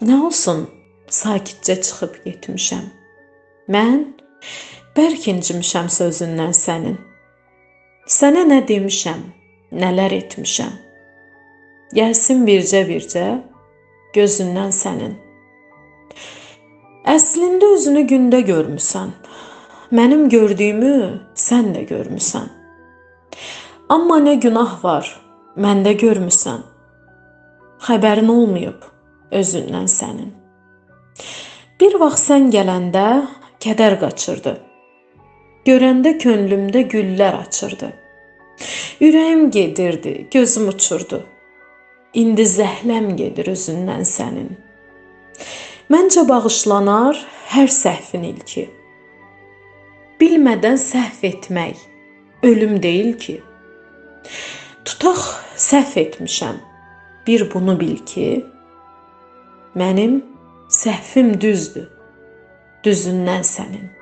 Nə olsun, sakitcə çıxıb getmişəm. Mən bərk incimişəm sözündən sənin. Sənə nə demişəm, nələr etmişəm. Gəlsin bircə-bircə gözündən sənin. Əslində özünü gündə görmüsən. Mənim gördüyümü sən də görmüsən. Amma nə günah var, məndə görmüsən. Xəbərin olmayıb özündən sənin. Bir vaxt sən gələndə kədər qaçırdı. Görəndə könlümdə güllər açırdı. Ürəyim gedirdi, gözüm uçurdu. İndi zəhləm gedir özündən sənin. Məncə bağışlanar hər səhvin ilki. Bilmədən səhv etmək ölüm deyil ki. Tutaq səhv etmişəm. Bir bunu bil ki, mənim səhvim düzdür. Düzündən sənin.